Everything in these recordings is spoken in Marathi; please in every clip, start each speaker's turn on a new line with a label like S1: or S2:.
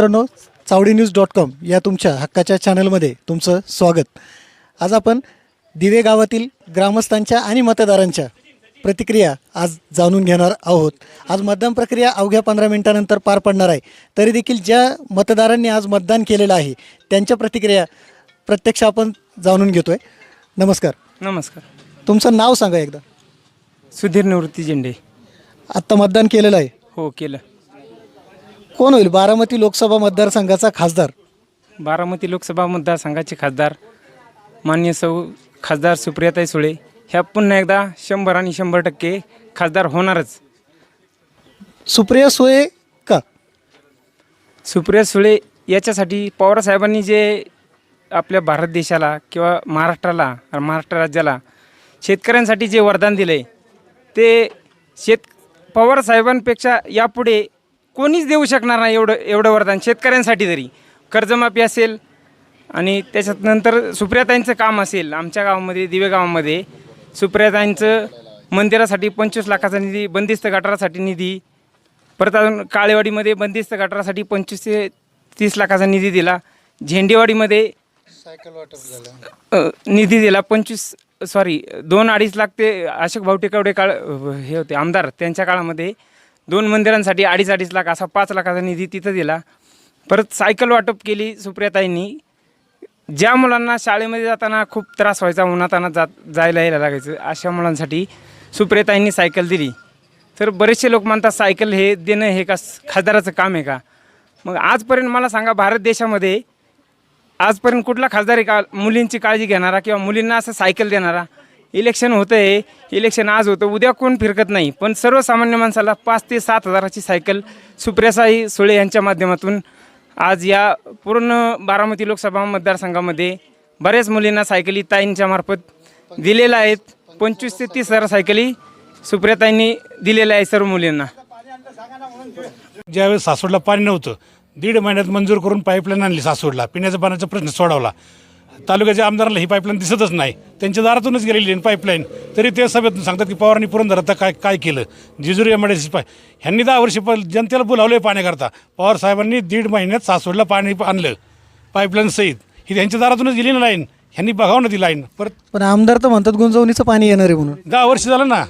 S1: मित्रांनो चावडी न्यूज डॉट कॉम या तुमच्या हक्काच्या चॅनलमध्ये तुमचं स्वागत. आज आपण दिवे गावातील ग्रामस्थांच्या आणि मतदारांच्या प्रतिक्रिया आज जाणून घेणार आहोत. आज मतदान प्रक्रिया अवघ्या पंधरा मिनिटानंतर पार पडणार आहे. तरी देखील ज्या मतदारांनी आज मतदान केलेलं आहे त्यांच्या प्रतिक्रिया प्रत्यक्ष आपण जाणून घेतोय. नमस्कार.
S2: नमस्कार.
S1: तुमचं नाव सांगा एकदा.
S2: सुधीर निवृत्ती झेंडे.
S1: आत्ता मतदान केलेलं आहे.
S2: हो केलं.
S1: कोण होईल? बारामती लोकसभा मतदारसंघाचा खासदार.
S2: बारामती लोकसभा मतदारसंघाचे खासदार मान्य सौ खासदार सुप्रियाताई सुळे. ह्या पुन्हा एकदा शंभर आणि शंभर टक्के खासदार होणारच.
S1: सुप्रिया सुळे का?
S2: सुप्रिया सुळे याच्यासाठी पवारसाहेबांनी जे आपल्या भारत देशाला किंवा महाराष्ट्राला महाराष्ट्र राज्याला शेतकऱ्यांसाठी जे वरदान दिलं आहे ते शेत पवारसाहेबांपेक्षा यापुढे कोणीच देऊ शकणार नाही एवढं एवढं वरदान शेतकऱ्यांसाठी तरी. कर्जमाफी असेल आणि त्याच्यात नंतर सुप्रियाताईंचं काम असेल आमच्या गावामध्ये दिवे गावामध्ये. सुप्रियाताईंचं मंदिरासाठी पंचवीस लाखाचा निधी बंदिस्त गटारासाठी निधी. परत अजून काळेवाडीमध्ये बंदिस्त गटारासाठी पंचवीस ते तीस लाखाचा निधी दिला. झेंडेवाडीमध्ये अ, निधी दिला. पंचवीस सॉरी दोन अडीच लाख ते अशोक भाऊ टेकवडे काळ हे होते आमदार त्यांच्या काळामध्ये. दोन मंदिरांसाठी अडीच अडीच लाख असा पाच लाखाचा निधी तिथं दिला. परत सायकल वाटप केली सुप्रियाताईंनी. ज्या मुलांना शाळेमध्ये जाताना खूप त्रास व्हायचा उन्हाताना जात जायला यायला लागायचं अशा मुलांसाठी सुप्रियाताईंनी सायकल दिली. तर बरेचसे लोक म्हणतात सायकल हे देणं हे का खासदाराचं काम आहे का? मग आजपर्यंत मला सांगा भारत देशामध्ये आजपर्यंत कुठला खासदार आहे का मुलींची काळजी घेणारा किंवा मुलींना असं सायकल देणारा इलेक्शन होतं आहे इलेक्शन आज होतं उद्या कोण फिरकत नाही. पण सर्वसामान्य माणसाला पाच ते सात हजाराची सायकल सुप्रियासाई सुळे यांच्या माध्यमातून आज या पूर्ण बारामती लोकसभा मतदारसंघामध्ये बऱ्याच मुलींना सायकली ताईंच्या मार्फत दिलेल्या आहेत. पंचवीस ते तीस हजार सायकली सुप्रियाताईंनी दिलेल्या आहे सर्व मुलींना.
S3: ज्यावेळेस सासवडला पाणी नव्हतं दीड महिन्यात मंजूर करून पाईपलाईन आणली सासवडला पिण्याच्या पाण्याचा प्रश्न सोडवला. तालुक्याच्या आमदाराला ही पाईपलाईन दिसतच नाही. त्यांच्या दारातूनच गेलेली आहे पाईपलाईन तरी ते सभेतून सांगतात की पवारांनी पुरंदर काय काय केलं? जिजुरी एम पाय ह्यांनी दहा वर्षी प जनतेला बोलावलं आहे पाण्याकरता. पवार साहेबांनी दीड महिन्यात सासवडला पाणी आणलं. पाईपलाईन सहित. ही त्यांच्या दारातूनच गेली ना लाईन ह्यांनी बघावं ना ती लाईन परत
S1: पण आमदार तर म्हणतात गुंजवणीचं पाणी येणार आहे म्हणून.
S3: दहा वर्ष झालं ना.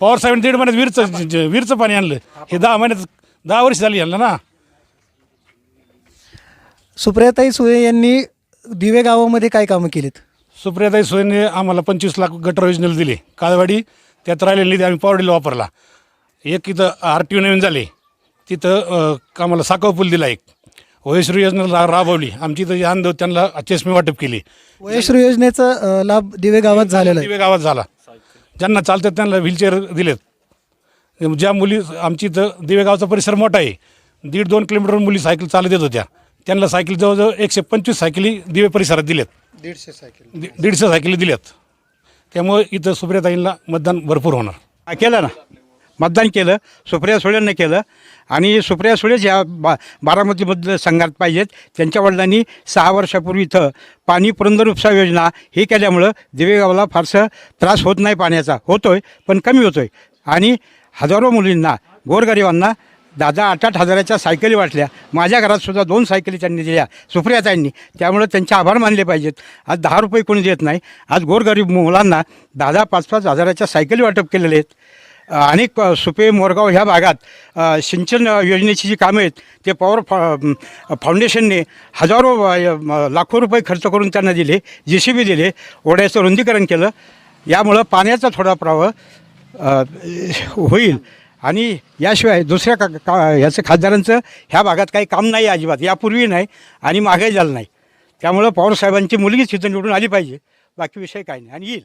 S3: पवार साहेबांनी दीड महिन्यात वीरचं ज- वीरचं पाणी आणलं. हे दहा महिन्यात दहा वर्ष झाली आणलं ना.
S1: सुप्रियाताई सुळे यांनी दिवे गावामध्ये काय कामं केलीत?
S3: सुप्रियाताई सोयने आम्हाला पंचवीस लाख गटर योजनेला दिले. काळवाडी त्यात राहिलेले निधी आम्ही पावडीला वापरला. एक इथं आर टी ओ नवीन झाले. तिथं अ, आम्हाला साखव पूल दिला एक. वयश्री योजना रा राबवली. आमची इथं अंध त्यांना चष्मे वाटप केली.
S1: वयश्री योजनेचा अ, लाभ दिवे गावात झालेला आहे.
S3: दिवे गावात झाला. ज्यांना चालतात त्यांना व्हीलचेअर दिलेत. ज्या मुली आमची इथं दिवे गावचा परिसर मोठा आहे. दीड दोन किलोमीटर मुली सायकल चालत येत होत्या. त्यांना सायकल जवळजवळ एकशे पंचवीस सायकली दिवे परिसरात दिलेत
S1: दीडशे सायकल.
S3: दि- दीडशे सायकली दिल्यात. त्यामुळे इथं सुप्रियाताईंना मतदान भरपूर होणार.
S4: हा, केलं ना. मतदान केलं सुप्रिया सुळेंनी केलं. आणि सुप्रिया सुळेच या बा बारामतीमध्ये संघात पाहिजेत त्यांच्या वडिलांनी सहा वर्षापूर्वी इथं पाणी पुरंदर उपसा योजना ही केल्यामुळं दिवेगावला फारसं त्रास होत नाही पाण्याचा. होतोय पण कमी होतोय. आणि हजारो मुलींना गोरगरिबांना दादा आठ आठ हजाराच्या सायकली वाटल्या. माझ्या घरात सुद्धा दोन सायकली त्यांनी दिल्या सुप्रियाताईंनी त्यामुळं त्यांचे आभार मानले पाहिजेत. आज दहा रुपये कोणी देत नाही. आज गोरगरीब मुलांना दादा पाच पाच हजाराच्या सायकली वाटप केलेले आहेत. अनेक सुपे मोरगाव ह्या भागात सिंचन योजनेची जी कामं आहेत ते पॉवर फा फाउंडेशनने हजारो लाखो रुपये खर्च करून त्यांना दिले जे सी बी दिले ओढ्याचं रुंदीकरण केलं. यामुळं पाण्याचा थोडा प्रवाह होईल. आणि याशिवाय दुसऱ्या का का ह्याचं खासदारांचं ह्या भागात काही काम नाही अजिबात. यापूर्वी नाही आणि मागे झालं नाही. त्यामुळं पवारसाहेबांची मुलगीच तिथं निवडून आली पाहिजे. बाकी विषय काही नाही. आणि येईल.